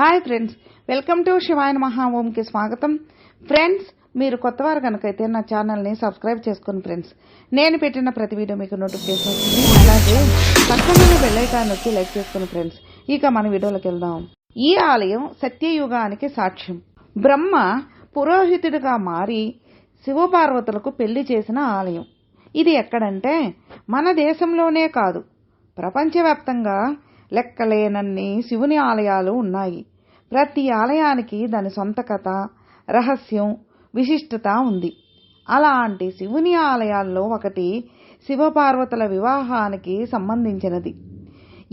Hi friends welcome to శివాయన మహా ఓంకి స్వాగతం. ఫ్రెండ్స్ మీరు కొత్తవారు కనుకైతే నా ఛానల్ని సబ్స్క్రైబ్ చేసుకోండి ఫ్రెండ్స్ నేను పెట్టిన ప్రతి వీడియో మీకు నోటిఫికేషన్ వస్తుంది. అలాగే పక్కన బెల్లైకాన్ నొక్కి లైక్ చేసుకోండి ఫ్రెండ్స్ ఇక మన వీడియోలోకి వెళ్దాం. ఈ ఆలయం సత్యయుగానికి సాక్ష్యం. బ్రహ్మ పురోహితుడిగా మారి శివపార్వతులకు పెళ్ళి చేసిన ఆలయం. ఇది ఎక్కడంటే మన దేశంలోనే కాదు. ప్రపంచవ్యాప్తంగా లెక్కలేనన్ని శివుని ఆలయాలు ఉన్నాయి. ప్రతి ఆలయానికి దాని సొంత కథ రహస్యం విశిష్టత ఉంది. అలాంటి శివుని ఆలయాల్లో ఒకటి శివపార్వతుల వివాహానికి సంబంధించినది.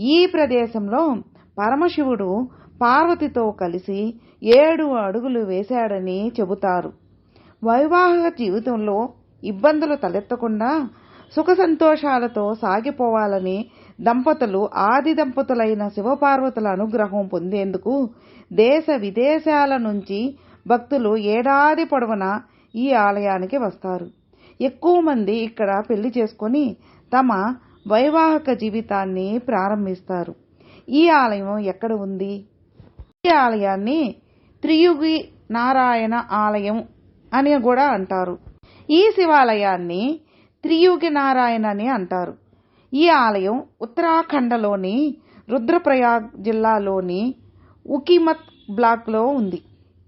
ఈ ప్రదేశంలో పరమశివుడు పార్వతితో కలిసి ఏడు అడుగులు వేశాడని చెబుతారు. వైవాహిక జీవితంలో ఇబ్బందులు తలెత్తకుండా సుఖ సంతోషాలతో సాగిపోవాలని దంపతులు ఆది దంపతులైన శివపార్వతుల అనుగ్రహం పొందేందుకు దేశ విదేశాల నుంచి భక్తులు ఏడాది పొడవునా ఈ ఆలయానికి వస్తారు. ఎక్కువ మంది ఇక్కడ పెళ్ళి చేసుకొని తమ వైవాహిక జీవితాన్ని ప్రారంభిస్తారు. ఈ ఆలయం ఎక్కడ ఉంది? ఈ ఆలయాన్ని త్రియుగి నారాయణ ఆలయం అని కూడా అంటారు. ఈ శివాలయాన్ని త్రియుగి నారాయణ అని అంటారు. ఈ ఆలయం ఉత్తరాఖండలోని రుద్రప్రయాగ్ జిల్లాలోని ఉకిమత్ బ్లాక్లో ఉంది.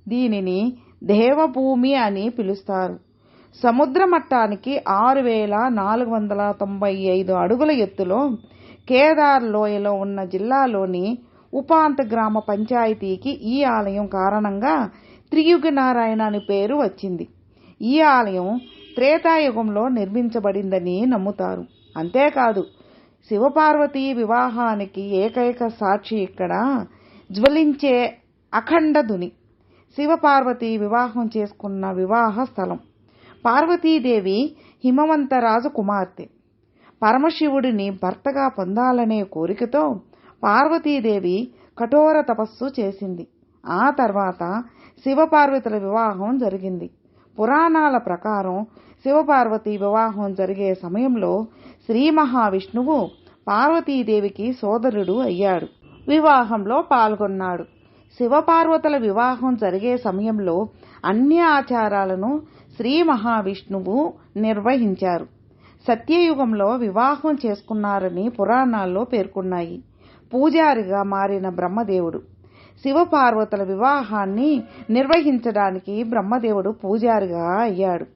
దీనిని దేవభూమి అని పిలుస్తారు. సముద్ర మట్టానికి ఆరు వేల నాలుగు వందల తొంభై ఐదు అడుగుల ఎత్తులో కేదార్ లోయలో ఉన్న జిల్లాలోని ఉపాంత గ్రామ పంచాయతీకి ఈ ఆలయం కారణంగా త్రియుగ నారాయణ అని పేరు వచ్చింది. ఈ ఆలయం త్రేతాయుగంలో నిర్మించబడిందని నమ్ముతారు. అంతేకాదు శివపార్వతీ వివాహానికి ఏకైక సాక్షి ఇక్కడ జ్వలించే అఖండ ధుని శివపార్వతి వివాహం చేసుకున్న వివాహ స్థలం. పార్వతీదేవి హిమవంతరాజు కుమార్తె పరమశివుడిని భర్తగా పొందాలనే కోరికతో పార్వతీదేవి కఠోర తపస్సు చేసింది. ఆ తర్వాత శివపార్వతుల వివాహం జరిగింది. పురాణాల ప్రకారం శివపార్వతి వివాహం జరిగే సమయంలో శ్రీ మహావిష్ణువు పార్వతీదేవికి సోదరుడు అయ్యాడు. వివాహంలో పాల్గొన్నాడు. శివపార్వతుల వివాహం జరిగే సమయంలో అన్ని ఆచారాలను శ్రీ మహావిష్ణువు నిర్వహించారు. సత్యయుగంలో వివాహం చేసుకున్నారని పురాణాల్లో పేర్కొన్నాయి. పూజారిగా మారిన బ్రహ్మదేవుడు. శివపార్వతుల వివాహాన్ని నిర్వహించడానికి బ్రహ్మదేవుడు పూజారిగా అయ్యాడు.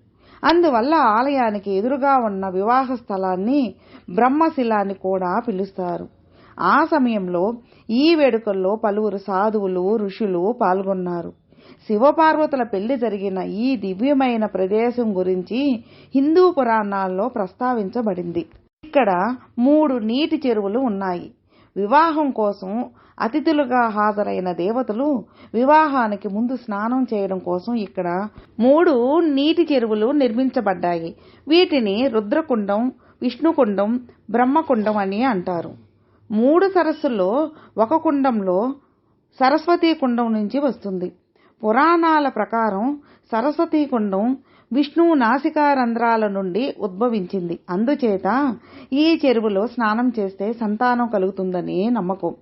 అందువల్ల ఆలయానికి ఎదురుగా ఉన్న వివాహ స్థలాన్ని బ్రహ్మశిలాన్ని అని కూడా పిలుస్తారు. ఆ సమయంలో ఈ వేడుకల్లో పలువురు సాధువులు ఋషులు పాల్గొన్నారు. శివపార్వతుల పెళ్ళి జరిగిన ఈ దివ్యమైన ప్రదేశం గురించి హిందూ పురాణాల్లో ప్రస్తావించబడింది. ఇక్కడ మూడు నీటి చెరువులు ఉన్నాయి. వివాహం కోసం అతిథులుగా హాజరైన దేవతలు వివాహానికి ముందు స్నానం చేయడం కోసం ఇక్కడ మూడు నీటి చెరువులు నిర్మించబడ్డాయి. వీటిని రుద్రకుండం విష్ణుకుండం బ్రహ్మకుండం అని అంటారు. మూడు సరస్సుల్లో ఒక కుండంలో సరస్వతీ కుండం నుంచి వస్తుంది. పురాణాల ప్రకారం సరస్వతీ కుండం విష్ణువు నాసికారంధ్రాల నుండి ఉద్భవించింది. అందుచేత ఈ చెరువులో స్నానం చేస్తే సంతానం కలుగుతుందని నమ్మకం.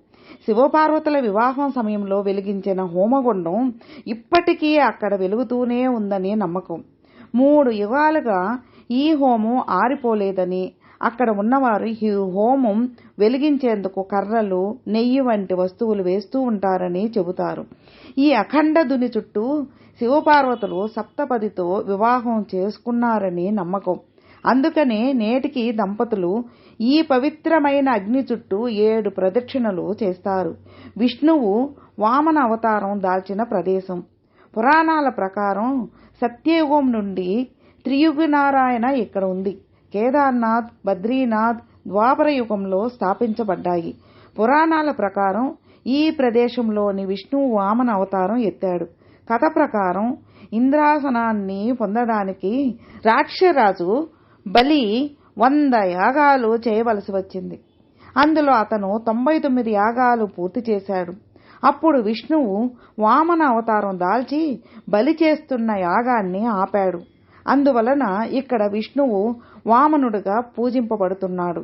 శివపార్వతుల వివాహం సమయంలో వెలిగించిన హోమగుండం ఇప్పటికీ అక్కడ వెలుగుతూనే ఉందని నమ్మకం. మూడు యుగాలుగా ఈ హోమం ఆరిపోలేదని అక్కడ ఉన్నవారు ఈ హోమం వెలిగించేందుకు కర్రలు నెయ్యి వంటి వస్తువులు వేస్తూ ఉంటారని చెబుతారు. ఈ అఖండదుని చుట్టూ శివపార్వతులు సప్తపదితో వివాహం చేసుకున్నారని నమ్మకం. అందుకనే నేటికి దంపతులు ఈ పవిత్రమైన అగ్ని చుట్టూ ఏడు ప్రదక్షిణలు చేస్తారు. విష్ణువు వామన అవతారం దాల్చిన ప్రదేశం. పురాణాల ప్రకారం సత్యయుగం నుండి త్రియుగనారాయణ ఇక్కడ ఉంది. కేదార్నాథ్ బద్రీనాథ్ ద్వాపర యుగంలో స్థాపించబడ్డాయి. పురాణాల ప్రకారం ఈ ప్రదేశంలోని విష్ణువు వామన అవతారం ఎత్తాడు. కథ ప్రకారం ఇంద్రాసనాన్ని పొందడానికి రాక్షరాజు బలి వంద యాగాలు చేయవలసి వచ్చింది. అందులో అతను తొంభై తొమ్మిది యాగాలు పూర్తి చేశాడు. అప్పుడు విష్ణువు వామన అవతారం దాల్చి బలి చేస్తున్న యాగాన్ని ఆపాడు. అందువలన ఇక్కడ విష్ణువు వామనుడుగా పూజింపబడుతున్నాడు.